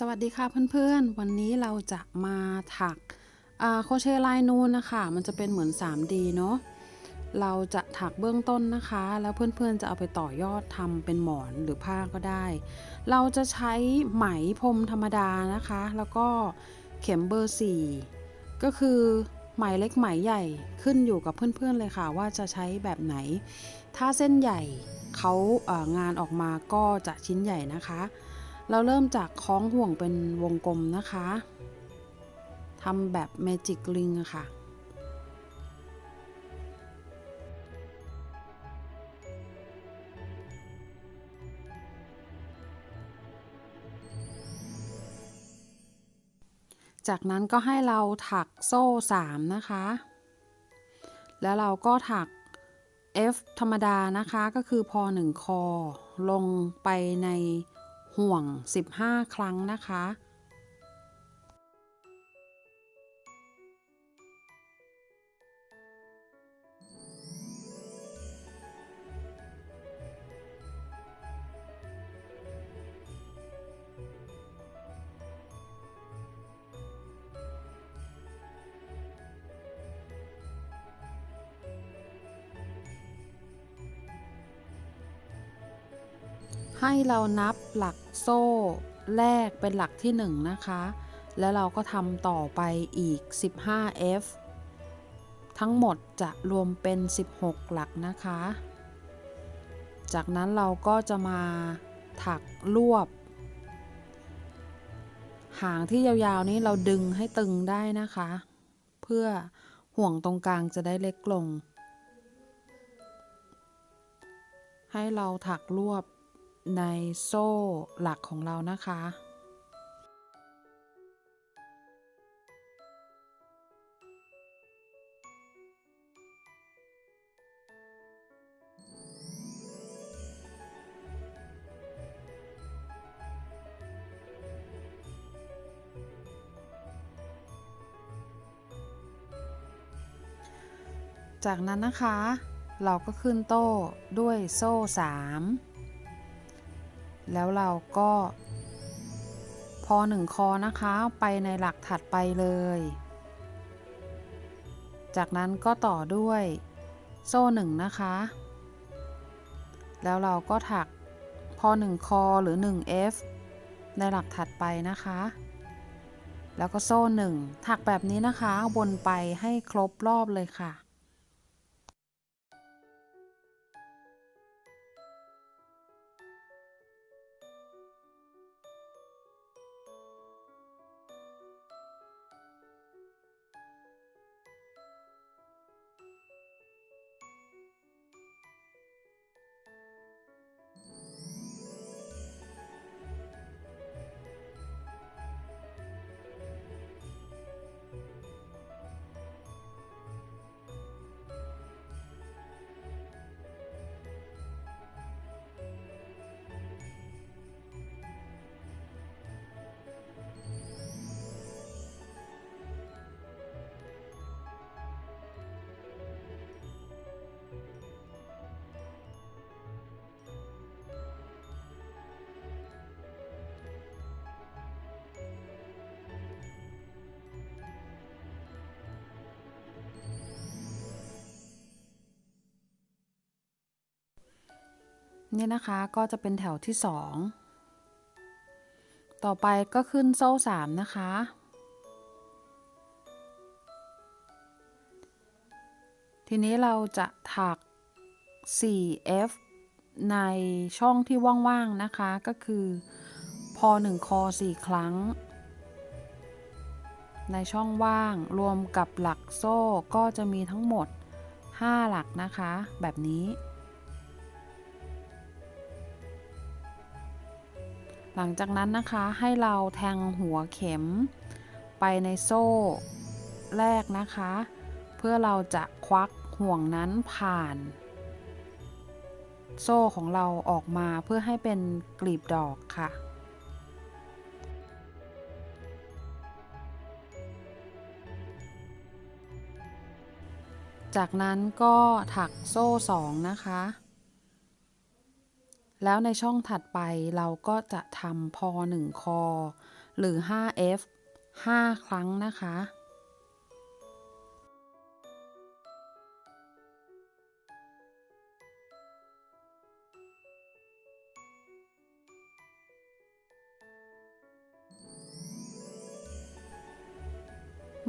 สวัสดีค่ะเพื่อนๆ วันนี้เราจะมาถักโคเชลายนูนนะคะ มันจะเป็นเหมือน 3D เนาะเราจะถักเบื้องต้นนะคะ แล้วเพื่อนๆจะเอาไปต่อยอดทำเป็นหมอนหรือผ้าก็ได้ เราจะใช้ไหมพรมธรรมดานะคะ แล้วก็เข็มเบอร์ 4 ก็คือไหมเล็กไหมใหญ่ขึ้นอยู่กับเพื่อนๆเลยค่ะ ว่าจะใช้แบบไหน ถ้าเส้นใหญ่เขางานออกมาก็จะชิ้นใหญ่นะคะ เราเริ่มจากคล้องห่วงเป็นวงกลมนะคะทำแบบเมจิกลิงค่ะจากนั้นก็ให้เราถักโซ่ 3 นะคะ แล้วเราก็ถัก F ธรรมดานะคะ ก็คือพอ 1 คอ ลงไปใน ห่วง 15 ครั้งนะคะ ให้เรานับหลัก โซ่แรกเป็นหลักที่ 1 นะคะ แล้วเราก็ทำต่อไปอีก 15F ทั้งหมดจะรวมเป็น 16 หลักนะคะ จากนั้นเราก็จะมาถักรวบ หางที่ยาวๆนี้เราดึงให้ตึงได้นะคะ เพื่อห่วงตรงกลางจะได้เล็กลง ให้เราถักรวบ ในโซ่หลักของเรานะคะ จากนั้นนะคะ เราก็ขึ้นโต้ด้วยโซ่ 3 แล้วเราก็พอหนึ่งคอนะคะไปในหลักถัดไปเลย จากนั้นก็ต่อด้วยโซ่หนึ่งนะคะ แล้วเราก็ถักพอหนึ่งคอหรือ 1F ในหลักถัดไปนะคะ แล้วก็โซ่หนึ่งถักแบบนี้นะคะวนไปให้ครบรอบเลยค่ะ เนี่ยนะคะก็จะเป็นแถวที่ 2 ต่อไปก็ขึ้นโซ่ 3 นะคะ ทีนี้เราจะถัก 4F ในช่องที่ว่างๆนะคะก็คือพอ1คอ4 ครั้ง ในช่องว่างรวมกับหลักโซ่ก็จะมีทั้งหมด 5 หลักนะคะ แบบนี้ หลังจากนั้นนะคะให้เราแทงหัวเข็ม ไปในโซ่แรกนะคะ เพื่อเราจะควักห่วงนั้นผ่าน โซ่ของเราออกมาเพื่อให้เป็นกลีบดอกค่ะจากนั้นก็ถักโซ่ 2 นะคะ แล้วในช่องถัดไปเราก็จะทำพอ1คอ หรือ 5F 5 ครั้งนะคะ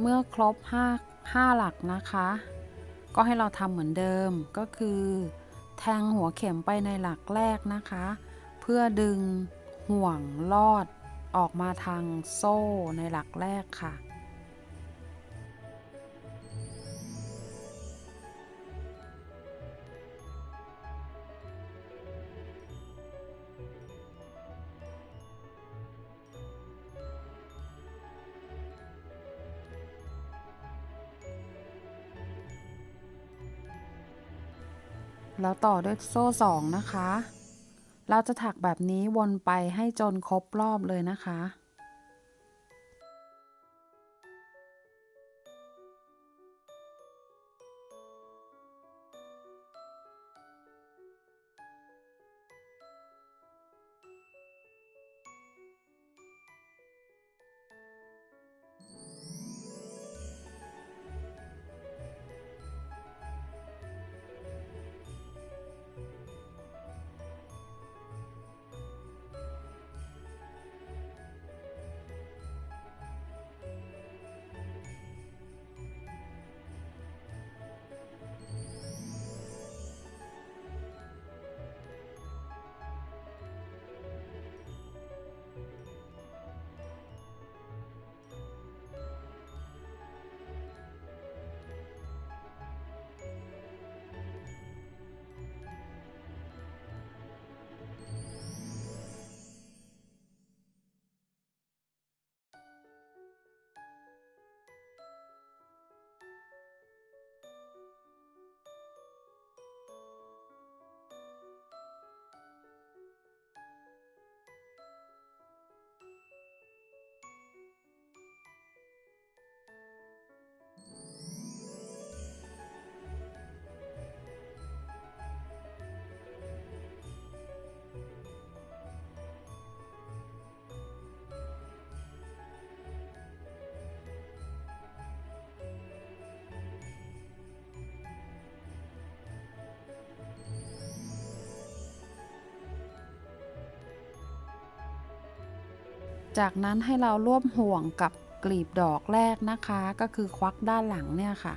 เมื่อครบ 5 5 หลักนะคะ ก็ให้เราทำเหมือนเดิมก็คือ แทงหัวเข็มไปในหลักแรกนะคะ เพื่อดึงห่วงลอดออกมาทางโซ่ในหลักแรกค่ะ แล้วต่อด้วยโซ่สองนะคะ เราจะถักแบบนี้วนไปให้จนครบรอบเลยนะคะ จากนั้นให้เรารวบห่วงกับกลีบดอกแรกนะคะ ก็คือควักด้านหลังเนี่ยค่ะ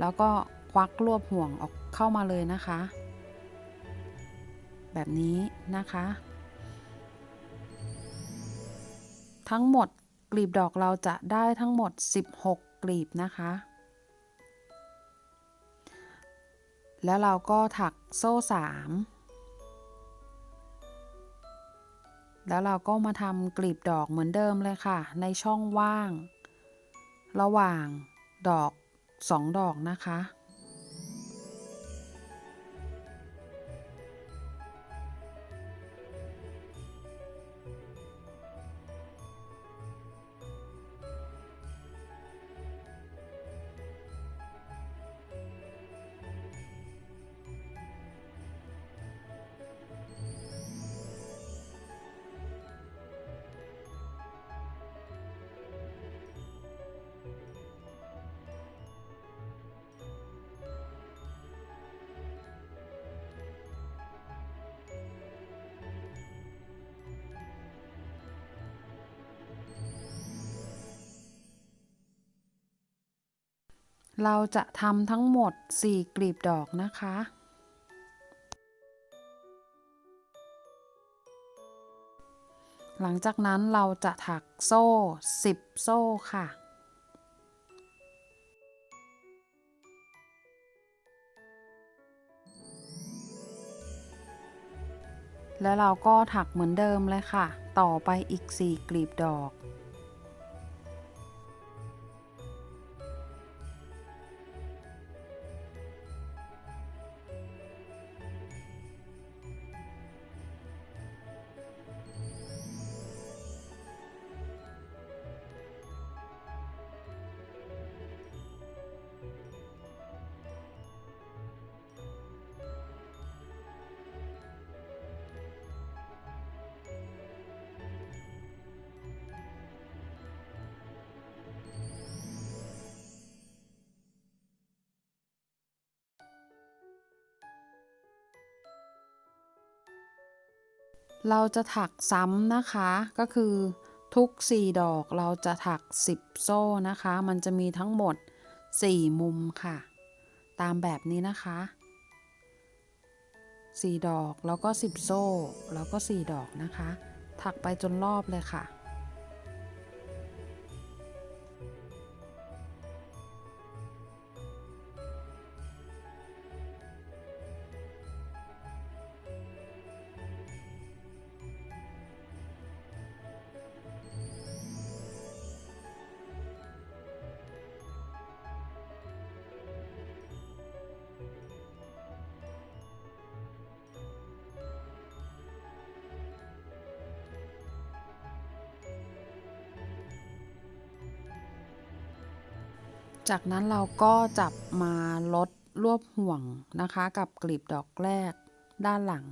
แล้วก็ควักรวบห่วงออกเข้ามาเลยนะคะ แบบนี้นะคะ ทั้งหมดกลีบดอกเราจะได้ทั้งหมด 16 กลีบนะคะ แล้วเราก็ถักโซ่ 3 แล้วเราก็มาทำกลีบดอกเหมือนเดิมเลยค่ะ ในช่องว่าง ระหว่างดอก 2 ดอกนะคะ เราจะทำทั้งหมด 4 กลีบดอกนะคะ หลังจากนั้นเราจะถักโซ่ 10 โซ่ค่ะแล้วเราก็ถักเหมือนเดิมเลยค่ะ ต่อไปอีก 4 กลีบดอก เราจะถักซ้ำนะคะ ก็คือทุก 4 ดอกเราจะถัก 10 โซ่นะคะ มันจะมีทั้งหมด 4 มุมค่ะ ตามแบบนี้นะคะ 4 ดอกแล้วก็ 10 โซ่ แล้วก็ 4 ดอกนะคะ ถักไปจนรอบเลยค่ะ จากนั้นเราก็จับมาลดรวบห่วงนะคะ กับกลีบดอกแรกด้านหลัง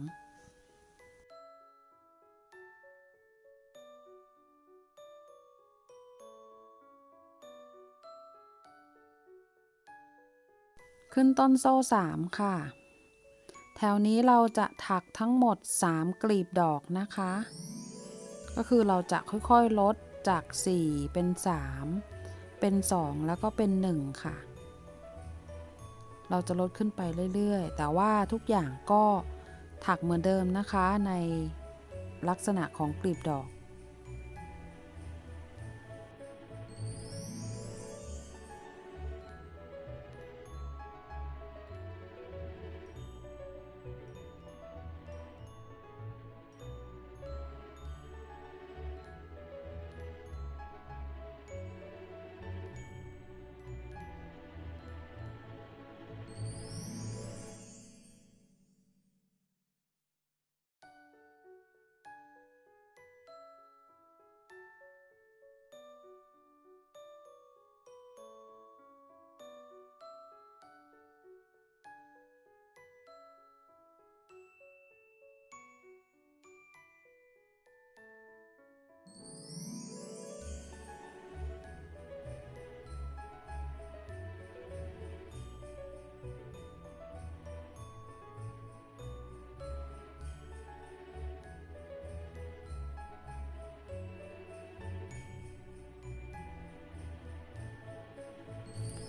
ขึ้นต้นโซ่ 3 ค่ะ แถวนี้เราจะถักทั้งหมด 3 กลีบดอกนะคะ ก็คือเราจะค่อยๆลดจาก 4 เป็น 3 เป็น 2 แล้วก็เป็น 1 ค่ะ เราจะลดขึ้นไปเรื่อยๆ แต่ว่าทุกอย่างก็ถักเหมือนเดิมนะคะในลักษณะของกลีบดอก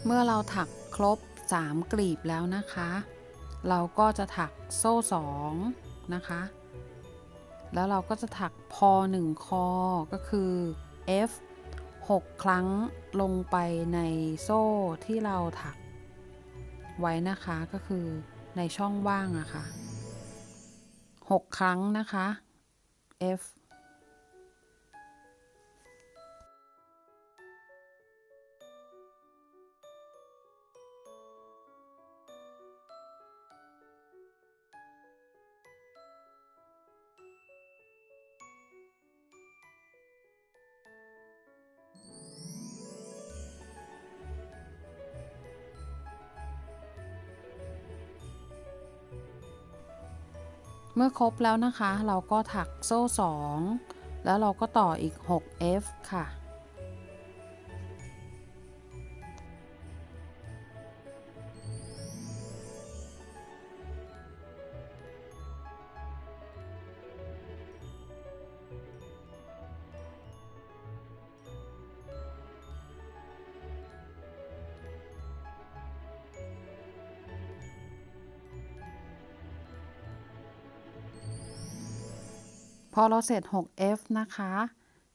เมื่อเราถักครบ 3 กลีบแล้วนะคะ เราก็จะถักโซ่2นะคะ แล้วเราก็จะถักพอ1คอก็คือ F 6 ครั้งลงไปในโซ่ที่เราถัก ไว้นะคะก็คือในช่องว่างอะคะ่ะ 6 ครั้งนะคะ F มื่อครบแล้วนะคะ เราก็ถักโซ่ 2 แล้วเราก็ต่ออีก 6F ค่ะ อเราเสร็จ 6F นะคะ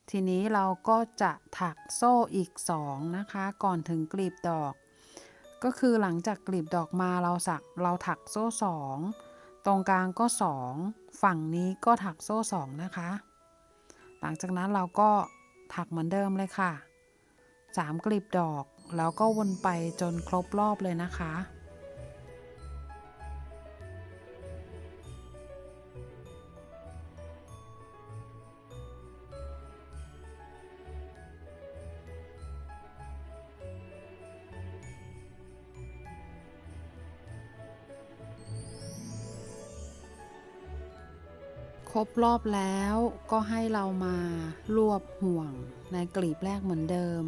ทีนี้เราก็จะถักโซ่อีก 2 นะคะ ก่อนถึงกลีบดอก ก็คือหลังจากกลีบดอกมาเราสักเราถักโซ่ 2 ตรงกลางก็ 2 ฝั่งนี้ก็ถักโซ่ 2 นะคะ หลังจากนั้นเราก็ถักเหมือนเดิมเลยค่ะ 3 กลีบดอกแล้วก็วนไปจนครบรอบเลยนะคะ รบรอบแล้วก็ให้เรามารวบห่วงในกลีบแรกเหมือนเดิม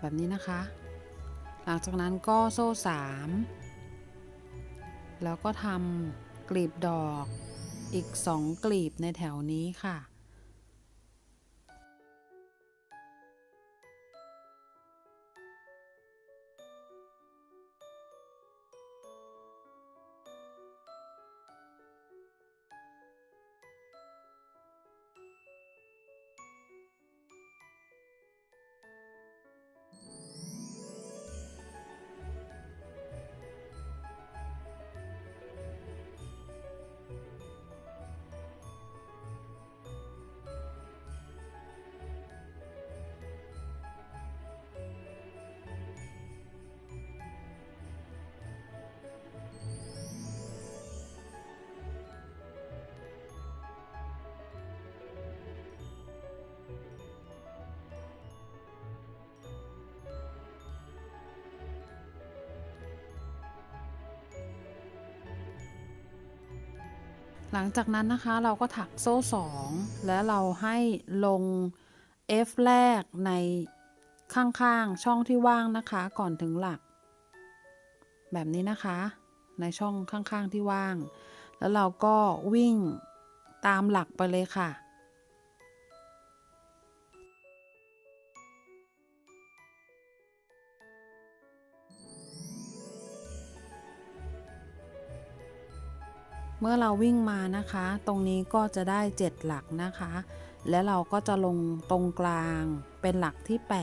แบบนี้นะคะ หลังจากนั้นก็โซ่3แล้วก็ทำกลีบดอกอีกสองกลีบในแถวนี้ค่ะ หลังจากนั้นนะคะเราก็ถักโซ่ 2 และเราให้ลง F แรกในข้างๆช่องที่ว่างนะคะก่อนถึงหลัก แบบนี้นะคะ ในช่องข้างๆที่ว่าง แล้วเราก็วิ่งตามหลักไปเลยค่ะ มื่อเราวิ่งมานะคะ ตรงนี้ก็จะได้ 7 หลักนะคะ และเราก็จะลงตรงกลางเป็นหลักที่ 8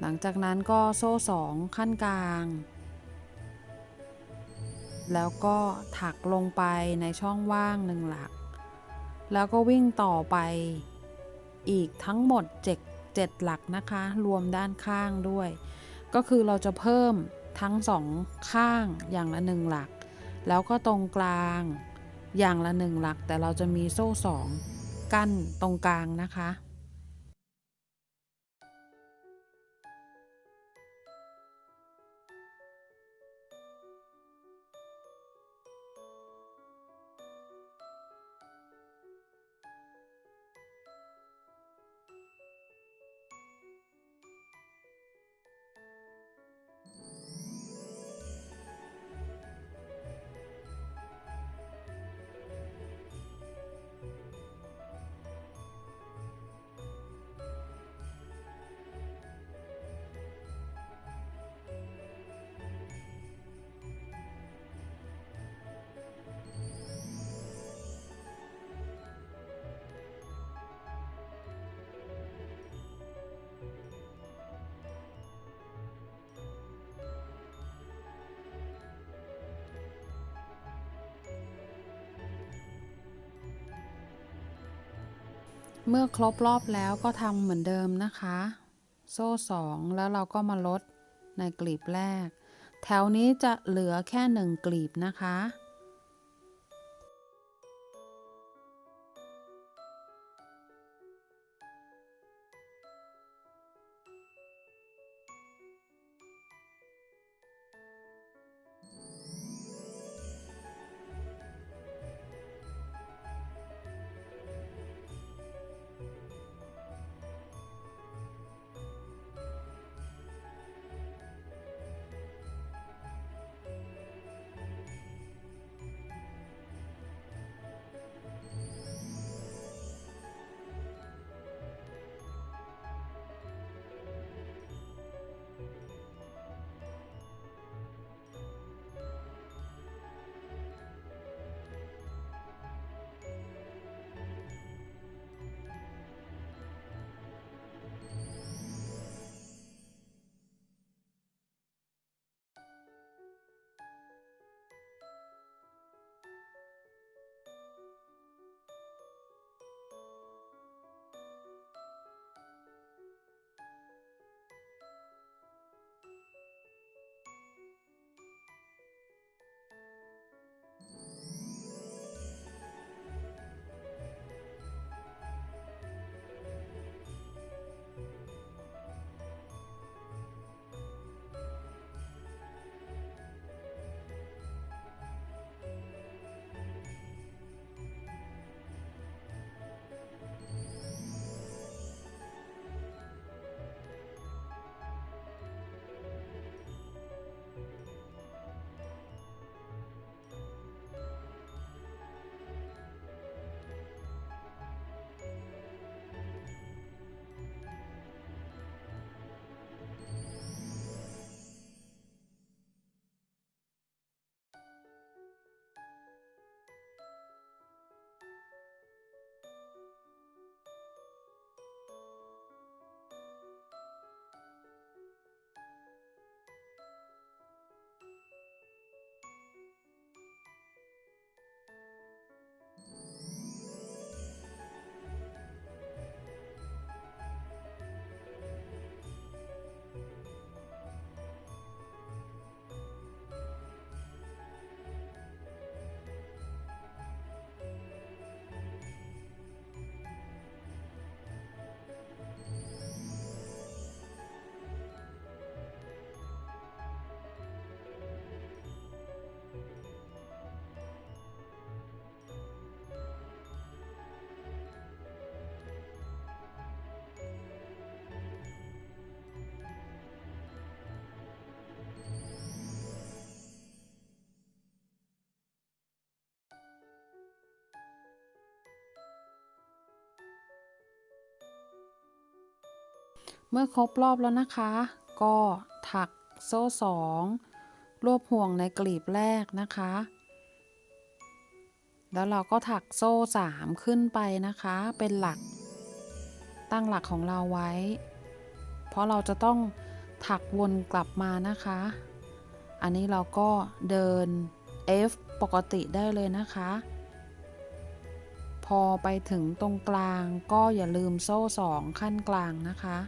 หลังจากนั้นก็โซ่ 2 ขั้นกลาง แล้วก็ถักลงไปในช่องว่างหนึ่งหลัก แล้วก็วิ่งต่อไปอีกทั้งหมด 7 7 หลักนะคะ รวมด้านข้างด้วย ก็คือเราจะเพิ่ม ทั้งสองข้างอย่างละหนึ่งหลัก แล้วก็ตรงกลางอย่างละหนึ่งหลัก แต่เราจะมีโซ่สองกั้นตรงกลางนะคะ เมื่อครบรอบแล้วก็ทำเหมือนเดิมนะคะ โซ่สองแล้วเราก็มาลดในกลีบแรก แถวนี้จะเหลือแค่หนึ่งกลีบนะคะ เมื่อครบรอบแล้วนะคะ ก็ถักโซ่สองรวบห่วงในกลีบแรกนะคะ แล้วเราก็ถักโซ่สามขึ้นไปนะคะ เป็นหลัก ตั้งหลักของเราไว้ เพราะเราจะต้องถักวนกลับมานะคะ อันนี้เราก็เดิน F ปกติได้เลยนะคะ พอไปถึงตรงกลางก็อย่าลืมโซ่สองขั้นกลางนะคะ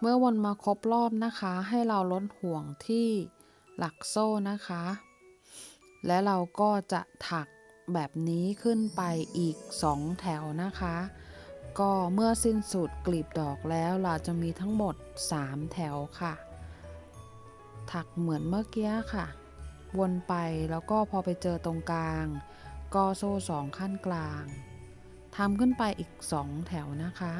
เมื่อวนมาครบรอบนะคะ ให้เราลดห่วงที่หลักโซ่นะคะ และเราก็จะถักแบบนี้ขึ้นไปอีก 2 แถวนะคะ ก็เมื่อสิ้นสุดกลีบดอกแล้วเราจะมีทั้งหมด 3 แถวค่ะ ถักเหมือนเมื่อกี้ค่ะ วนไปแล้วก็พอไปเจอตรงกลาง ก็โซ่สองขั้นกลางทำขึ้นไปอีก 2 แถวนะคะ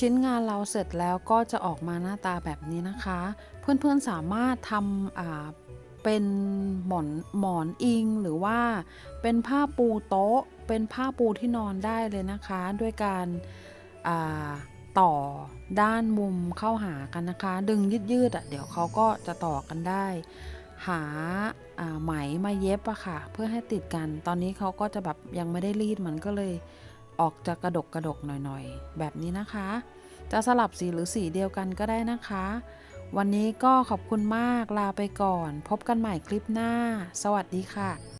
ชิ้นงานเราเสร็จแล้วก็จะออกมาหน้าตาแบบนี้นะคะ เพื่อนๆสามารถทำเป็นหมอนหมอนอิงหรือว่าเป็นผ้าปูโต๊ะ เป็นผ้าปูที่นอนได้เลยนะคะ ด้วยการาต่อด้านมุมเข้าหากันนะคะ ดึงยืดๆอะเดี๋ยวเขาก็จะต่อกันได้หาาไหมมาเย็บอะค่ะ เพื่อให้ติดกัน ตอนนี้เขาก็จะแบบยังไม่ได้รีดมันก็เลย ออกจะกระดกกระดกหน่อยๆ แบบนี้นะคะ จะสลับสีหรือสีเดียวกันก็ได้นะคะ วันนี้ก็ขอบคุณมากลาไปก่อน พบกันใหม่คลิปหน้า สวัสดีค่ะ